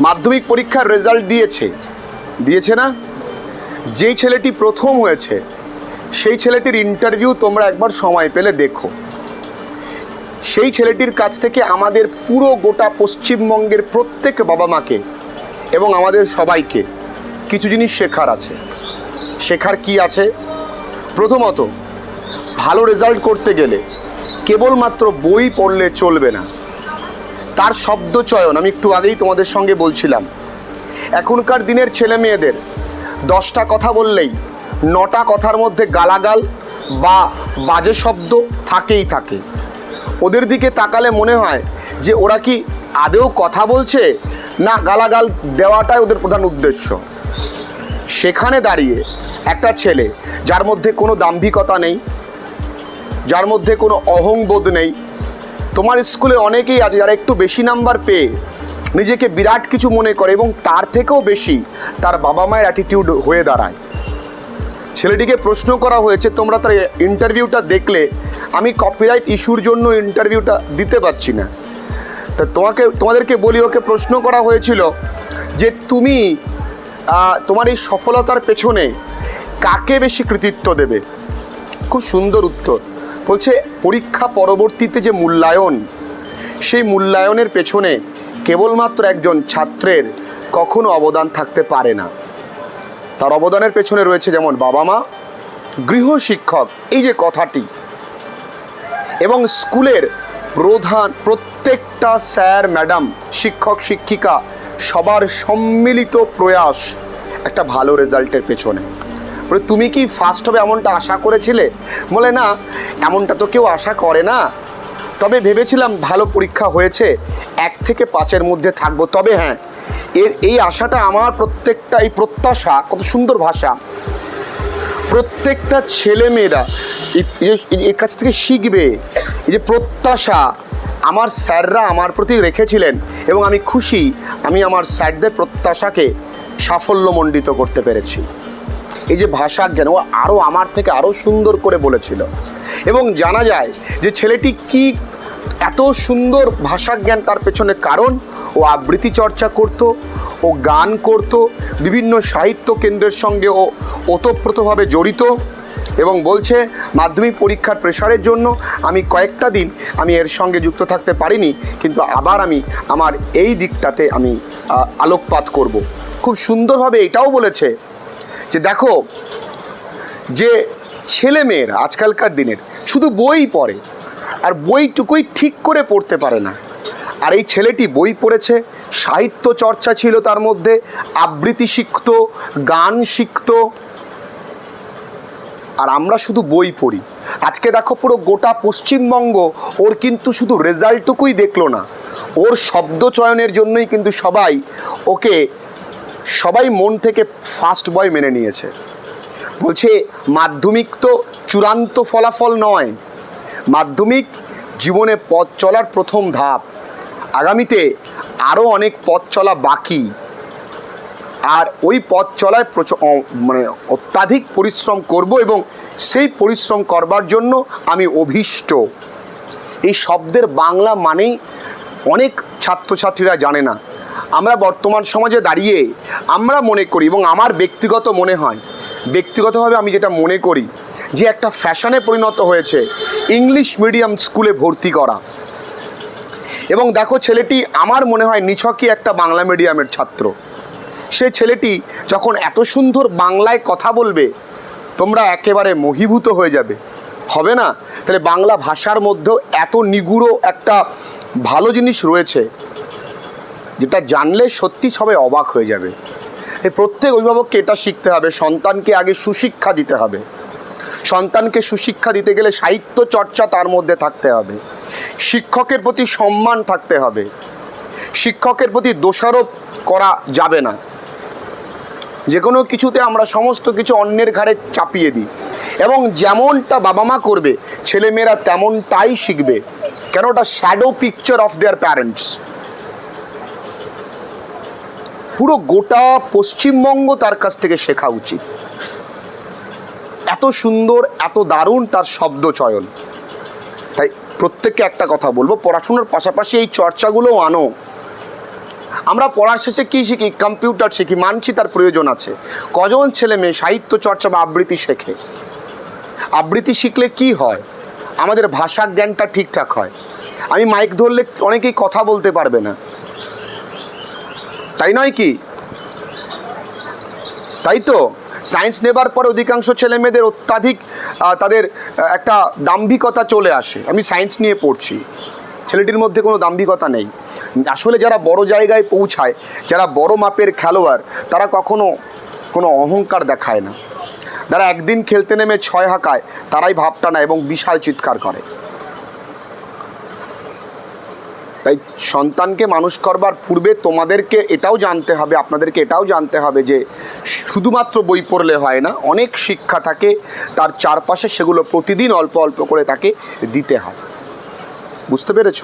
মাধ্যমিক পরীক্ষার রেজাল্ট দিয়েছে। দিয়েছে না? যেই ছেলেটি প্রথম হয়েছে, সেই ছেলেটির ইন্টারভিউ তোমরা একবার সময় পেলে দেখো। সেই ছেলেটির কাছ থেকে আমাদের পুরো গোটা পশ্চিমবঙ্গের প্রত্যেক বাবা মাকে এবং আমাদের সবাইকে কিছু জিনিস শেখার আছে। শেখার কি আছে? প্রথমত, ভালো রেজাল্ট করতে গেলে কেবলমাত্র বই পড়লে চলবে না। তার শব্দ চয়ন, আমি একটু আগেই তোমাদের সঙ্গে বলছিলাম। এখনকার দিনের ছেলে মেয়েদের দশটা কথা বললেই নটা কথার মধ্যে গালাগাল বা বাজে শব্দ থাকেই থাকে। ওদের দিকে তাকালে মনে হয় যে ওরা কি আদেও কথা বলছে না গালাগাল দেওয়াটাই ওদের প্রধান উদ্দেশ্য। সেখানে দাঁড়িয়ে একটা ছেলে, যার মধ্যে কোনো দাম্ভিকতা নেই, যার মধ্যে কোনো অহংবোধ নেই তোমার স্কুলে অনেকেই আছে যারা একটু বেশি নাম্বার পেয়ে নিজেকে বিরাট কিছু মনে করে এবং তার থেকেও বেশি তার বাবা মায়ের অ্যাটিটিউড হয়ে দাঁড়ায়। ছেলেটিকে প্রশ্ন করা হয়েছে, তোমরা তার ইন্টারভিউটা দেখলে আমি কপিরাইট ইস্যুর জন্য ইন্টারভিউটা দিতে পারছি না। তা তোমাকে, তোমাদেরকে বলি, ওকে প্রশ্ন করা হয়েছিল যে তুমি তোমার এই সফলতার পেছনে কাকে বেশি কৃতিত্ব দেবে? খুব সুন্দর উত্তর। বলছে, পরীক্ষা পরবর্তীতে যে মূল্যায়ন, সেই মূল্যায়নের পেছনে কেবলমাত্র একজন ছাত্রের কখনো অবদান থাকতে পারে না। তার অবদানের পেছনে রয়েছে যেমন বাবা মা গৃহশিক্ষক এই যে কথাটি। এবং স্কুলের প্রধান, প্রত্যেকটা স্যার, ম্যাডাম, শিক্ষক, শিক্ষিকা, সবার সম্মিলিত প্রয়াস একটা ভালো রেজাল্টের পেছনে। বলে, তুমি কি ফার্স্ট হবে এমনটা আশা করেছিলে? বলে, না, এমনটা তো কেউ আশা করে না। তবে ভেবেছিলাম ভালো পরীক্ষা হয়েছে, এক থেকে পাঁচের মধ্যে থাকব। তবে হ্যাঁ এর এই আশাটা আমার প্রত্যেকটা এই প্রত্যাশা। কত সুন্দর ভাষা। প্রত্যেকটা ছেলে মেয়েরা এর কাছ থেকে শিখবে এই যে প্রত্যাশা। আমার স্যাররা আমার প্রতি রেখেছিলেন এবং আমি খুশি। আমি আমার স্যারদের প্রত্যাশাকে সাফল্যমণ্ডিত করতে পেরেছি। এই যে ভাষা জ্ঞান, ও আরও আমার থেকে আরও সুন্দর করে বলেছিল। এবং জানা যায় যে ছেলেটি কি এত সুন্দর ভাষা জ্ঞান তার পেছনে কারণ, ও আবৃত্তি চর্চা করত, ও গান করত, বিভিন্ন সাহিত্য কেন্দ্রের সঙ্গে ও ওতপ্রোতভাবে জড়িত এবং বলছে, মাধ্যমিক পরীক্ষার প্রেশারের জন্য আমি কয়েকটা দিন আমি এর সঙ্গে যুক্ত থাকতে পারিনি, কিন্তু আবার আমি আমার এই দিকটাতে আমি আলোকপাত করব। খুব সুন্দরভাবে এটাও বলেছে যে দেখো, যে ছেলে মেয়েরা আজকালকার দিনের শুধু বই পড়ে, আর বইটুকুই ঠিক করে পড়তে পারে না। আর এই ছেলেটি বই পড়েছে, সাহিত্য চর্চা ছিল তার মধ্যে, আবৃত্তি শিখত, গান শিখত। আর আমরা শুধু বই পড়ি। আজকে দেখো পুরো গোটা পশ্চিমবঙ্গ, ওর কিন্তু শুধু রেজাল্টটুকুই দেখল না। ওর শব্দ চয়নের জন্যই কিন্তু সবাই ওকে সবাই মন থেকে ফার্স্ট বয় মেনে নিয়েছে। বলছে, মাধ্যমিক তো চূড়ান্ত ফলাফল নয়। মাধ্যমিক জীবনে পথ চলার প্রথম ধাপ। আগামীতে আরও অনেক পথ চলা বাকি। আর ওই পথ চলায় মানে অত্যাধিক পরিশ্রম করব এবং সেই পরিশ্রম করবার জন্য আমি অভীষ্ট। এই শব্দের বাংলা মানেই অনেক ছাত্রছাত্রীরা জানে না। আমরা বর্তমান সমাজে দাঁড়িয়ে আমরা মনে করি এবং আমার ব্যক্তিগত মনে হয়, ব্যক্তিগতভাবে আমি যেটা মনে করি যে একটা ফ্যাশনে পরিণত হয়েছে ইংলিশ মিডিয়াম স্কুলে ভর্তি করা। এবং দেখো ছেলেটি আমার মনে হয় নিছকই একটা বাংলা মিডিয়ামের ছাত্র। সে ছেলেটি যখন এত সুন্দর বাংলায় কথা বলবে, তোমরা একেবারে মহিভূত হয়ে যাবে। হবে না? তাহলে বাংলা ভাষার মধ্যেও এত নিগুড়ো একটা ভালো জিনিস রয়েছে। যেটা জানলে সত্যি সবাই অবাক হয়ে যাবে। এই প্রত্যেক অভিভাবককে এটা শিখতে হবে, সন্তানকে আগে সুশিক্ষা দিতে হবে। সন্তানকে সুশিক্ষা দিতে গেলে সাহিত্য চর্চা তার মধ্যে থাকতে হবে। শিক্ষকের প্রতি সম্মান থাকতে হবে। শিক্ষকের প্রতি দোষারোপ করা যাবে না। যে কোনো কিছুতে আমরা সমস্ত কিছু অন্যের ঘাড়ে চাপিয়ে দিই। এবং যেমনটা বাবা মা করবে, ছেলেমেয়েরা তেমনটাই শিখবে। কেন ওটা shadow picture of their parents পুরো গোটা পশ্চিমবঙ্গ তার কাছ থেকে শেখা উচিত। এত সুন্দর, এত দারুণ তার শব্দ চয়ন। তাই প্রত্যেককে একটা কথা বলব, পড়াশোনার পাশাপাশি এই চর্চাগুলো আনো। আমরা পড়ার শেষে কী শিখি? কম্পিউটার শিখি, মানছি তার প্রয়োজন আছে। কজন ছেলে মেয়ে সাহিত্য চর্চা বা আবৃত্তি শেখে? আবৃত্তি শিখলে কি হয়? আমাদের ভাষা জ্ঞানটা ঠিকঠাক হয়। আমি মাইক ধরলে অনেকেই কথা বলতে পারবে না। তাই নয় কি? তাই তো? সায়েন্স নেবার পরে অধিকাংশ ছেলে মেয়েদের অত্যাধিক তাদের একটা দাম্ভিকতা চলে আসে। আমি সায়েন্স নিয়ে পড়ছি। ছেলেটির মধ্যে কোনো দাম্ভিকতা নেই। আসলে যারা বড় জায়গায় পৌঁছায়, যারা বড় মাপের খেলোয়াড়, তারা কখনো কোনো অহংকার দেখায় না। যারা একদিন খেলতে নেমে ছয় হাঁকায়, তারাই ভাবটা না এবং বিশাল চিৎকার করে। তাই সন্তানকে মানুষ করবার পূর্বে তোমাদেরকে এটাও জানতে হবে, আপনাদেরকে এটাও জানতে হবে যে শুধুমাত্র বই পড়লে হয় না, অনেক শিক্ষা থাকে, তার চারপাশে সেগুলো প্রতিদিন অল্প অল্প করে তাকে দিতে হয়। বুঝতে পেরেছ?